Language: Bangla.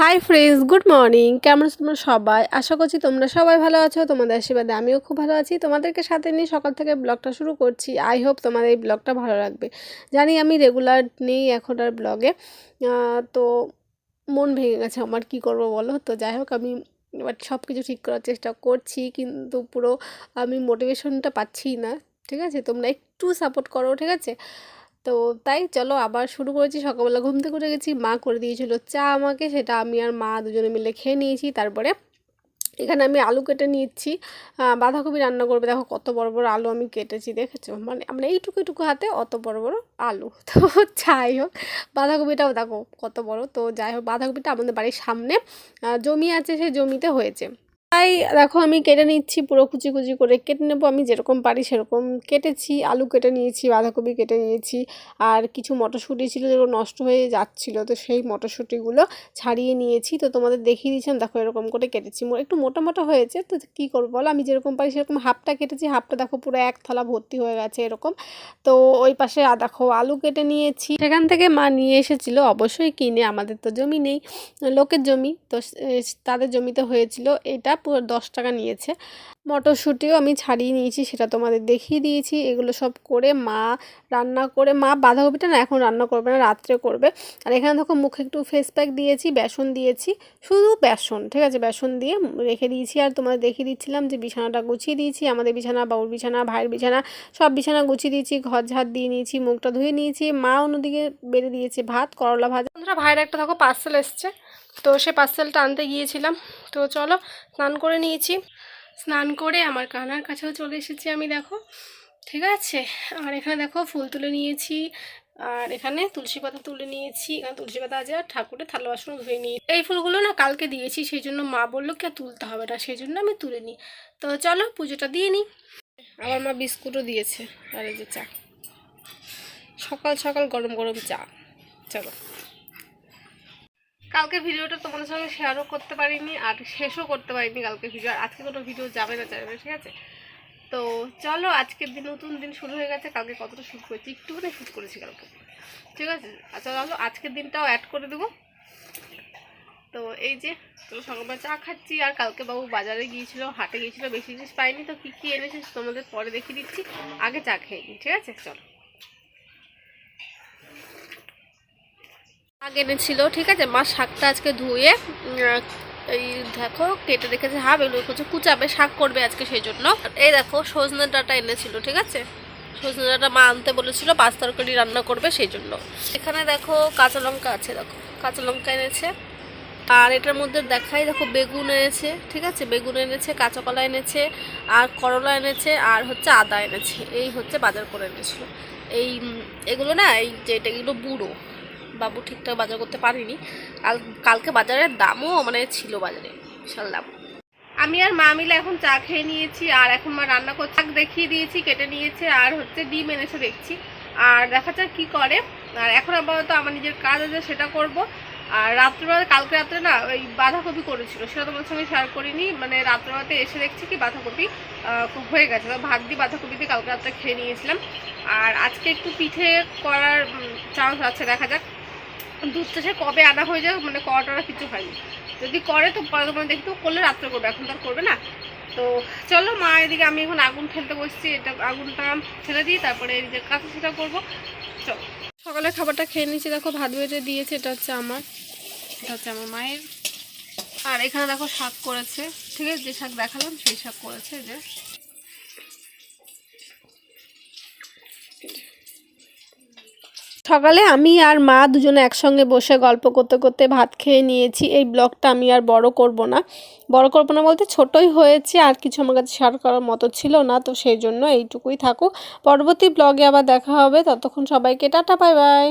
হাই ফ্রেন্ডস গুড মর্নিং কেমন আছো তোমরা সবাই? আশা করছি তোমরা সবাই ভালো আছো, তোমাদের আশীর্বাদে আমিও খুব ভালো আছি। তোমাদেরকে সাথে নিয়ে সকাল থেকে ব্লগটা শুরু করছি। আই হোপ তোমাদের এই ব্লগটা ভালো লাগবে। জানি আমি রেগুলার নেই এখন আর ব্লগে তো মন ভেঙে গেছে আমার, কি করব বলো? তো যাই হোক, আমি এবার সব কিছু ঠিক করার চেষ্টা করছি, কিন্তু পুরো আমি মোটিভেশনটা পাচ্ছি না, ঠিক আছে? তোমরা একটু সাপোর্ট করো, ঠিক আছে? তো তাই চলো আবার শুরু করেছি। সকালবেলা ঘুম থেকে উঠে গেছি, মা করে দিয়েছিল চা আমাকে, সেটা আমি আর মা দুজনে মিলে খেয়ে নিয়েছি। তারপরে এখানে আমি আলু কেটে নিচ্ছি বাঁধাকপি রান্না করবে। দেখো কত বড় বড় আলু আমি কেটেছি, দেখেছ? মানে আমরা এইটুকু এইটুকু হাতে অত বড় বড় আলু। তো যাই হোক, বাঁধাকপিটাও দেখো কত বড়। তো যাই হোক, বাঁধাকপিটা আমাদের বাড়ির সামনে জমি আছে সেই জমিতে হয়েছে। তাই দেখো আমি কেটে নিচ্ছি, পুরো কুচি কুচি করে কেটে নেব। আমি যেরকম পারি সেরকম কেটেছি, আলু কেটে নিয়েছি, বাঁধাকপি কেটে নিয়েছি, আর কিছু মটরশুঁটি ছিল যেগুলো নষ্ট হয়ে যাচ্ছিল, তো সেই মটরশুঁটিগুলো ছাড়িয়ে নিয়েছি। তো তোমাদের দেখিয়ে দিয়েছিলাম দেখো এরকম করে কেটেছি। একটু মোটা মোটা হয়েছে, তো কী করব বলো? আমি যেরকম পারি সেরকম হাফটা কেটেছি, হাফটা দেখো পুরো এক থালা ভর্তি হয়ে গেছে এরকম। তো ওই পাশে দেখো আলু কেটে নিয়েছি। সেখান থেকে মা নিয়ে এসেছিল, অবশ্যই কিনে, আমাদের তো জমি নেই, লোকের জমি, তো তাদের জমিতে হয়েছিল এটা। পুরো দশ টাকা নিয়েছে। মটরশুঁটিও আমি ছাড়িয়ে নিয়েছি, সেটা তোমাদের দেখিয়ে দিয়েছি। এগুলো সব করে মা রান্না করে, মা বাঁধাকপিটা না এখন রান্না করবে না, রাত্রে করবে। আর এখানে দেখো মুখে একটু ফেস প্যাক দিয়েছি, বেসন দিয়েছি, শুধু বেসন, ঠিক আছে? বেসন দিয়ে রেখে দিয়েছি আর তোমাদের দেখিয়ে দিচ্ছিলাম যে বিছানাটা গুছিয়ে দিয়েছি, আমাদের বিছানা, বাবুর বিছানা, ভাইয়ের বিছানা, সব বিছানা গুছিয়ে দিয়েছি, ঘর ঝাড় দিয়ে নিয়েছি, মুখটা ধুয়ে নিয়েছি। মা অন্যদিকে বেড়ে দিয়েছে ভাত, করলা ভাজা। বন্ধুরা, ভাইয়ের একটা দেখো পার্সেল এসছে, তো সে পার্সেলটা আনতে গিয়েছিলাম। তো চলো, স্নান করে নিয়েছি। স্নান করে আমার কানার কাছেও চলে এসেছি আমি, দেখো। ঠিক আছে? আর এখানে দেখো, ফুল তুলে নিয়েছি। আর এখানে তুলসী পাতা তুলে নিয়েছি। এখানে তুলসী পাতা আছে, আর ঠাকুরের থালা বাসন ধুয়ে নিয়ে এই ফুলগুলো না কালকে দিয়েছি, সেই জন্য মা বলল কে তুলতে হবে না, সেই জন্য আমি তুলে নিই। তো চলো, পুজোটা দিয়ে নিই। আমার মা বিস্কুটও দিয়েছে। আর এই যে চা। সকাল সকাল গরম গরম চা। চলো। কালকে ভিডিওটা তোমাদের সঙ্গে শেয়ারও করতে পারিনি, আর শেষও করতে পারিনি কালকে ভিডিও আর আজকে কোনো ভিডিও যাবে না, যাবে ঠিক আছে? তো চলো, আজকের দিন নতুন দিন শুরু হয়ে গেছে, কালকে কতটা শ্যুট করেছি, একটুখানি শ্যুট করেছি কালকে, ঠিক আছে? আচ্ছা চলো, আজকের দিনটাও অ্যাড করে দেবো। তো এই যে, চলো, সকালবেলা চা খাচ্ছি, আর কালকে বাবু বাজারে গিয়েছিল, হাটে গিয়েছিল, বেশি জিনিস পাইনি, তো কী কী এনেছিস তোমাদের পরে দেখিয়ে দিচ্ছি, আগে চা খেয়ে ঠিক আছে? চলো। শাক এনেছিল, ঠিক আছে? মা শাকটা আজকে ধুয়ে এই দেখো, কেটে রেখেছে হাফ, এগুলো কিছু কুচাবে, শাক করবে আজকে সেই জন্য। এই দেখো, সজনে ডাটা এনেছিল, ঠিক আছে? সজনে ডাটা মা আনতে বলেছিল, পাঁচ তরকারি রান্না করবে সেই জন্য। এখানে দেখো, কাঁচা লঙ্কা আছে, দেখো। কাঁচা লঙ্কা এনেছে। আর এটার মধ্যে দেখাই, দেখো, বেগুন এনেছে, ঠিক আছে? বেগুন এনেছে কাঁচা কলা এনেছে, আর করলা এনেছে, আর হচ্ছে আদা এনেছে। এই হচ্ছে বাজার করে এনেছিল। এই এগুলো না, এই যে, এটা এগুলো বুড়ো। বাবু ঠিকঠাক বাজার করতে পারিনি। কাল, কালকে বাজারের দামও মানে ছিল বাজারে, বিশাল দাম। আমি আর মা মিলে এখন চা খেয়ে নিয়েছি, আর এখন মা রান্না করছে। শাক দেখিয়ে দিয়েছি, কেটে নিয়েছে, আর হচ্ছে ডিম এনেছে দেখছি। আর দেখা যাক কী করে। আর এখন আপাতত আমার নিজের কাজ আছে, সেটা করব। আর রাত্রেবেলা, কালকে রাত্রে না, ওই বাঁধাকপি করেছিল। সেটা তোমার সঙ্গে শেয়ার করিনি। মানে রাত্রেবেলাতে এসে দেখছি কি বাঁধাকপি হয়ে গেছে। তো ভাত দিয়ে বাঁধাকপি দিয়ে কালকে রাত্রে খেয়ে নিয়েছিলাম। আর আজকে একটু পিঠে করার চান্স আছে, দেখা যাক। দুধটা সে কবে আনা হয়ে যায় মানে করাটা কিছু হয়নি। যদি করে তো মানে দেখি, তো করলে রাত্রে করবে, এখন তো আর করবে না। তো চলো মা, এদিকে আমি এখন আগুন ফেলতে বসছি, এটা আগুনটা ফেলে দিই তারপরে এই যে কাঁচা সেটা করব। চলো। সকালে খাবারটা খেয়ে নিচ্ছি দেখো ভাত বেটে দিয়েছে, এটা হচ্ছে আমার, এটা হচ্ছে আমার মায়ের। আর এখানে দেখো শাক করেছে, ঠিক আছে, যে শাক দেখালাম সেই শাক করেছে যে। সকালে আমি আর মা দুজনে একসঙ্গে বসে গল্প করতে করতে ভাত খেয়ে নিয়েছি। এই ব্লগটা আমি আর বড় করব না। বড় করব না বলতে ছোটই হয়েছে, আর কিছু আমার কাছে শেয়ার করার মতো ছিল না, তো সেই জন্য এইটুকুই থাকুক। পরবর্তী ব্লগে আবার দেখা হবে। ততক্ষণ সবাইকে টাটা বাই বাই